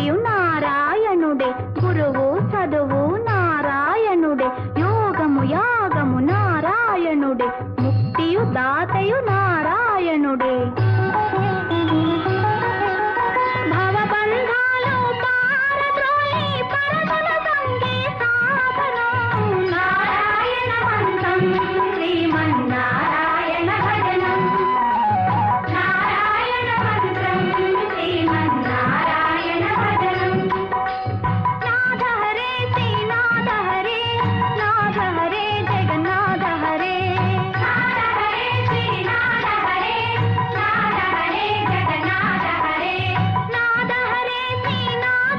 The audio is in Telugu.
విద్యయు నారాయణుడే గురువు చదువు నారాయణుడే యోగము యాగము నారాయణుడే ముక్తియు దాతయు నారాయణ